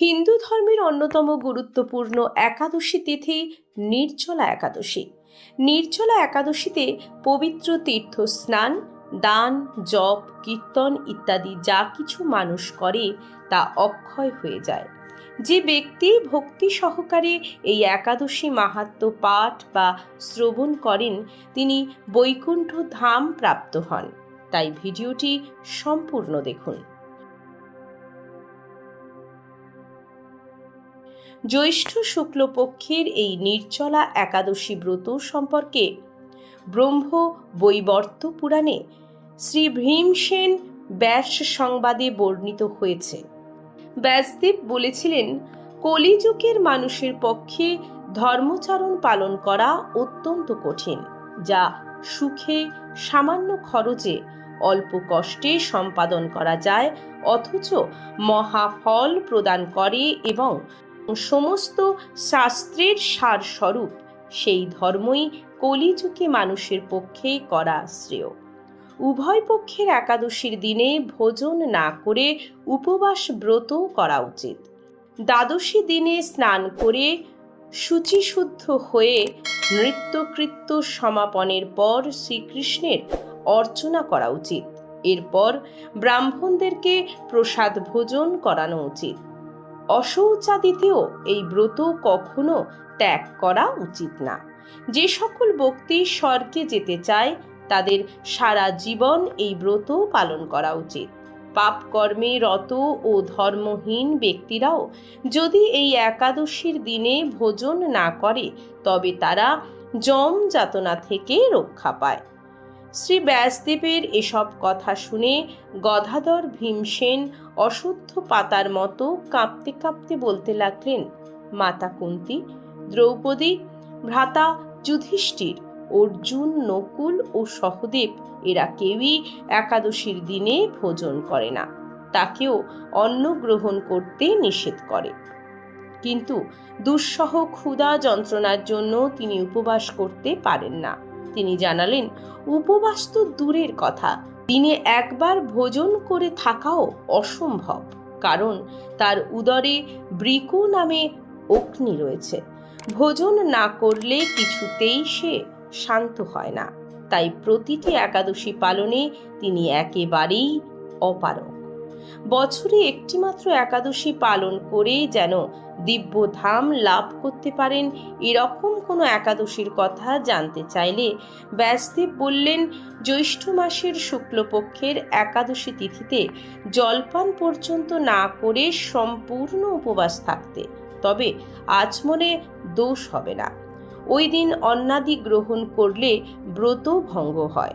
হিন্দু ধর্মের অন্যতম গুরুত্বপূর্ণ একাদশী তিথি নির্জলা একাদশী। নির্জলা একাদশীতে পবিত্র তীর্থ স্নান, দান, জপ, কীর্তন ইত্যাদি যা কিছু মানুষ করে তা অক্ষয় হয়ে যায়। যে ব্যক্তি ভক্তি সহকারে এই একাদশী মাহাত্ম্য পাঠ বা শ্রবণ করেন, তিনি বৈকুণ্ঠ ধাম প্রাপ্ত হন। তাই ভিডিওটি সম্পূর্ণ দেখুন। জ্যৈষ্ঠ শুক্লপক্ষের এই নির্জলা একাদশী ব্রত সম্পর্কে ব্রহ্ম বৈবর্ত পুরাণে শ্রী ভীমসেন ব্যাস সংবাদে বর্ণিত হয়েছে। ব্যাসদেব বলেছিলেন, কলিযুগের মানুষের পক্ষে ধর্মচারণ পালন করা অত্যন্ত কঠিন, যা সুখে সামান্য খরচে অল্প কষ্টে সম্পাদন করা যায়, অথচ মহাফল প্রদান করে এবং সমস্ত শাস্ত্রের সারস্বরূপ, সেই ধর্মই কলিযুগে মানুষের পক্ষে করা শ্রেয়। উভয় পক্ষের একাদশীর দিনে ভোজন না করে উপবাস ব্রত করা উচিত। দ্বাদশী দিনে স্নান করে শুচিশুদ্ধ হয়ে নৃত্যকৃত্য সমাপনের পর শ্রীকৃষ্ণের অর্চনা করা উচিত। এরপর ব্রাহ্মণদেরকে প্রসাদ ভোজন করানো উচিত। অশৌচাদিতেও এই ব্রত কখনো ত্যাগ করা উচিত না। যে সকল ব্যক্তি স্বর্গে যেতে চায়, তাদের সারা জীবন এই ব্রত পালন করা উচিত। পাপ কর্মে রত ও ধর্মহীন ব্যক্তিরাও যদি এই একাদশীর দিনে ভোজন না করে, তবে তারা জম যাতনা থেকে রক্ষা পায়। শ্রী ব্যাসদেবের এসব কথা শুনে গদাধর ভীমসেন অশুদ্ধ পাতার মতো কাঁপতে কাঁপতে বলতে লাগলেন, মাতা কুন্তি, দ্রৌপদী, ভ্রাতা যুধিষ্ঠির, অর্জুন, নকুল ও সহদেব, এরা কেউই একাদশীর দিনে ভোজন করে না। তাকেও অন্ন গ্রহণ করতে নিষেধ করে। কিন্তু দুঃসহ ক্ষুধা যন্ত্রণার জন্য তিনি উপবাস করতে পারেন না। তিনি জানালেন, উপবাস তো দূরের কথা। দিনে একবার ভোজন করে থাকাও অসম্ভব, কারণ তার উদরে বৃকু নামে অগ্নি রয়েছে। ভোজন না করলে কিছুতেই সে শান্ত হয় না। তাই প্রতিটি একাদশী পালনে তিনি একেবারেই অপারক বছরে একটিমাত্র একাদশী পালন করে যেন দিব্য ধাম লাভ করতে পারেন, এরকম কোনো একাদশীর কথা জানতে চাইলে ব্যাসদেব বললেন, জ্যৈষ্ঠ মাসের শুক্লপক্ষের একাদশী তিথিতে জলপান পর্যন্ত না করে সম্পূর্ণ উপবাস থাকতে, তবে আচমনে দোষ হবে না। ওই দিন অন্নাদি গ্রহণ করলে ব্রত ভঙ্গ হয়।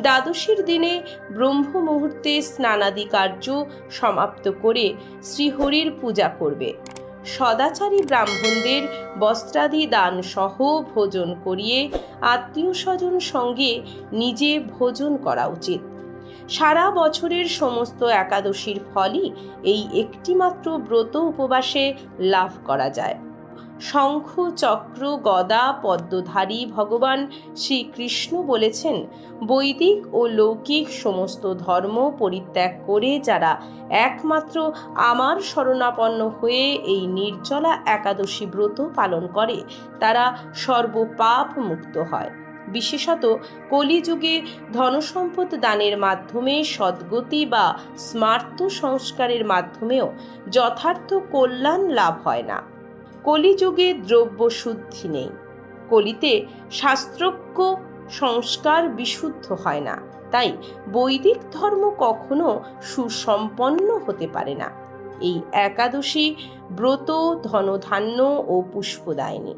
দ্বাদশীর দিনে ব্রহ্ম মুহূর্তে স্নানাদি কার্য সমাপ্ত করে শ্রীহরির পূজা করবে। সদাচারী ব্রাহ্মণদের বস্ত্রাদি দান সহ ভোজন করিয়ে আত্মীয় স্বজন সঙ্গে নিজে ভোজন করা উচিত। সারা বছরের সমস্ত একাদশীর ফলই এই একটিমাত্র ব্রত উপবাসে লাভ করা যায়। শঙ্খ, চক্র, গদা, পদ্মধারী ভগবান শ্রীকৃষ্ণ বলেছেন, বৈদিক ও লৌকিক সমস্ত ধর্ম পরিত্যাগ করে যারা একমাত্র আমার শরণাপন্ন হয়ে এই নির্জলা একাদশী ব্রত পালন করে, তারা সর্বপাপ মুক্ত হয়। বিশেষত কলিযুগে ধনসম্পদ দানের মাধ্যমে, সদ্গতি বা স্মার্ত সংস্কারের মাধ্যমেও যথার্থ কল্যাণ লাভ হয় না। কলিযুগে দ্রব্য শুদ্ধি নেই। কলিতে শাস্ত্রজ্ঞ সংস্কার বিশুদ্ধ হয় না। তাই বৈদিক ধর্ম কখনো সুসম্পন্ন হতে পারে না। এই একাদশী ব্রত, ধনধান্য ও পুষ্পদায়িনী।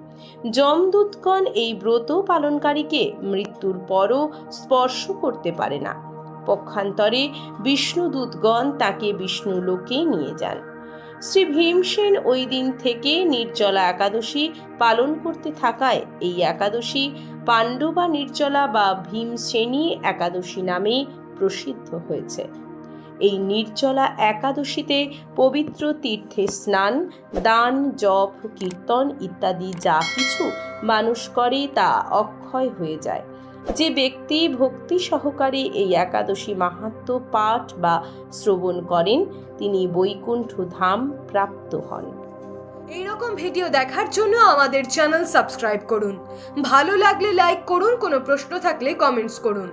যমদূতগণ এই ব্রত পালনকারীকে মৃত্যুর পরও স্পর্শ করতে পারে না। পক্ষান্তরে বিষ্ণুদূতগণ তাকে বিষ্ণু লোকে নিয়ে যান। শ্রী ভীমসেন ওই দিন থেকে নির্জলা একাদশী পালন করতে থাকায় এই একাদশী পাণ্ডবা নির্জলা বা ভীমসেনী একাদশী নামে প্রসিদ্ধ হয়েছে। এই নির্জলা একাদশীতে পবিত্র তীর্থে স্নান, দান, জপ, কীর্তন ইত্যাদি যা কিছু মানুষ করে তা অক্ষয় হয়ে যায়। যে ব্যক্তি ভক্তি সহকারে এই একাদশী মাহাত্ম পাঠ বা শ্রবণ করেন, তিনি বৈকুণ্ঠ ধাম প্রাপ্ত হন। এইরকম ভিডিও দেখার জন্য আমাদের চ্যানেল সাবস্ক্রাইব করুন। ভালো লাগলে লাইক করুন, কোনো প্রশ্ন থাকলে কমেন্টস করুন।